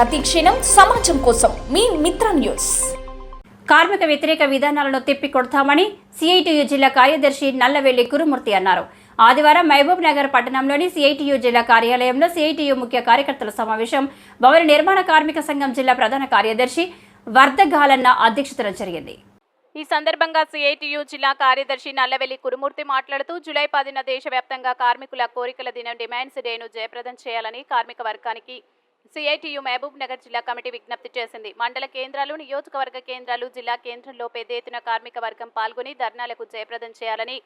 ప్రతిక్షణం సమాజం కోసం. మీ మిత్ర న్యూస్. కార్మిక వ్యతిరేక విధానాలను తిప్పి కొడతామని సిఐటియు జిల్లా కార్యదర్శి నల్లవెల్లి కురుమూర్తి అన్నారు. ఆదివారం మహబూబ్ నగర్ పట్టణంలోని సిఐటియు జిల్లా కార్యాలయంలో సిఐటియు ముఖ్య కార్యకర్తల సమావేశం భవన నిర్మాణ కార్మిక సంఘం జిల్లా ప్రధాన కార్యదర్శి వర్ధగాలన్న అధ్యక్షతన జరిగింది. ఈ సందర్భంగా సిఐటియు జిల్లా కార్యదర్శి నల్లవెల్లి కురుమూర్తి మాట్లాడుతూ జూలై పదిన దేశవ్యాప్తంగా కార్మికుల కోరికల దినం డిమాండ్స్ డేను జయప్రదం చేయాలని కార్మిక వర్గానికి సిఐటియు మహబూబ్ నగర్ జిల్లా కమిటీ విజ్ఞప్తి చేసింది. మండల కేంద్రాలు నియోజకవర్గ కేంద్రాలు జిల్లా కేంద్రంలో పెద్ద ఎత్తున కార్మిక వర్గం పాల్గొని ధర్నాలకు జయప్రదం చేయాలని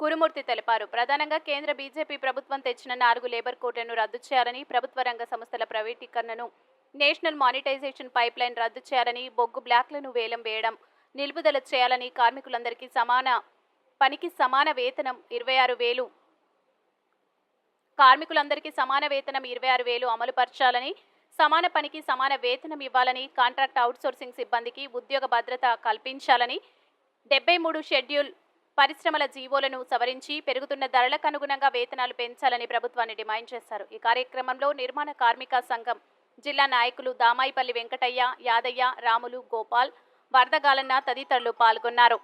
కురుమూర్తి తెలిపారు. ప్రధానంగా కేంద్ర బీజేపీ ప్రభుత్వం తెచ్చిన నాలుగు లేబర్ కోడ్లను రద్దు చేయాలని ప్రభుత్వ రంగ సంస్థల ప్రైవేటీకరణను నేషనల్ మానిటైజేషన్ పైప్ లైన్ రద్దు చేయాలని బొగ్గు బ్లాక్లను వేలం వేయడం నిలుపుదల చేయాలని కార్మికులందరికీ సమాన పనికి సమాన వేతనం ఇరవై ఆరు వేలు కార్మికులందరికీ సమాన వేతనం ఇరవై ఆరు వేలు అమలు పరచాలని సమాన పనికి సమాన వేతనం ఇవ్వాలని కాంట్రాక్ట్ అవుట్సోర్సింగ్ సిబ్బందికి ఉద్యోగ భద్రత కల్పించాలని డెబ్బై మూడు షెడ్యూల్ పరిశ్రమల జీవోలను సవరించి పెరుగుతున్న ధరలకు అనుగుణంగా వేతనాలు పెంచాలని ప్రభుత్వాన్ని డిమాండ్ చేశారు. ఈ కార్యక్రమంలో నిర్మాణ కార్మిక సంఘం జిల్లా నాయకులు దామాయిపల్లి వెంకటయ్య యాదయ్య రాములు గోపాల్ వరదగాలన్న తదితరులు పాల్గొన్నారు.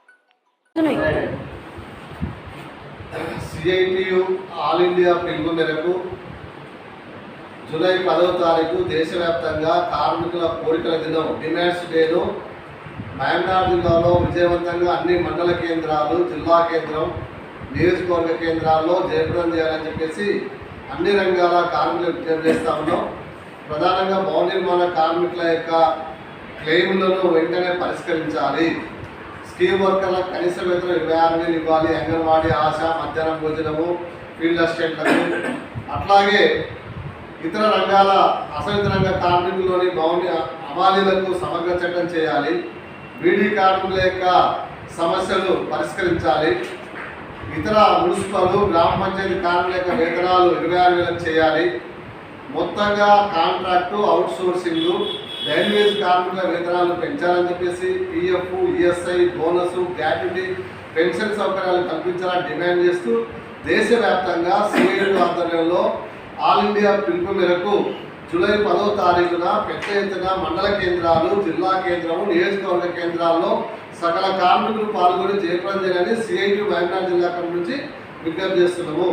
సిఐటియు ఆల్ ఇండియా పిలుపు మేరకు జూలై పదవ తారీఖు దేశవ్యాప్తంగా కార్మికుల కోరికల దినం డిమాండ్స్ డేను. మహబూబ్నగర్ జిల్లాలో విజయవంతంగా అన్ని మండల కేంద్రాలు జిల్లా కేంద్రం నియోజకవర్గ కేంద్రాల్లో జయప్రదం చేయాలని చెప్పేసి అన్ని రంగాల కార్మికులు విజ్ఞప్తి చేస్తా ఉన్నాం. ప్రధానంగా భవన నిర్మాణ కార్మికుల యొక్క క్లెయిమ్లను వెంటనే పరిష్కరించాలి. స్కీమ్ వర్కర్లకు కనీస వేతనం ఇరవై ఆరు వేలు ఇవ్వాలి. అంగన్వాడీ ఆశ మధ్యాహ్నం భోజనము ఫీల్డ్ అసిస్టెంట్లకు. అట్లాగే ఇతర రంగాల అసంఘిత రంగ కార్మికుల్లోని భవన అమాలీలకు సమగ్ర చట్టం చేయాలి. బీడీ కార్మికుల యొక్క సమస్యలు పరిష్కరించాలి. ఇతర మున్సిపల్ గ్రామ పంచాయతీ కార్మికుల యొక్క వేతనాలు ఇరవై ఆరు వేలకు చేయాలి. మొత్తంగా కాంట్రాక్టు అవుట్ సోర్సింగ్ రైల్వేస్ కార్మికుల వేతనాలు పెంచాలని చెప్పేసి PF ESI bonus gratuity pension సౌకర్యాలు కల్పించాలని డిమాండ్ చేస్తూ దేశవ్యాప్తంగా సిఐటి ఆధ్వర్యంలో ఆల్ ఇండియా పిలుపు మేరకు జూలై పదో తారీఖున పెద్ద ఎత్తున మండల కేంద్రాలు జిల్లా కేంద్రము నియోజకవర్గ కేంద్రాల్లో సకల కార్మికులు పాల్గొని జయప్రదం చేయాలని సిఐటి వయనాడ్ జిల్లా కమిటీ నుంచి విజ్ఞప్తి చేస్తున్నాము.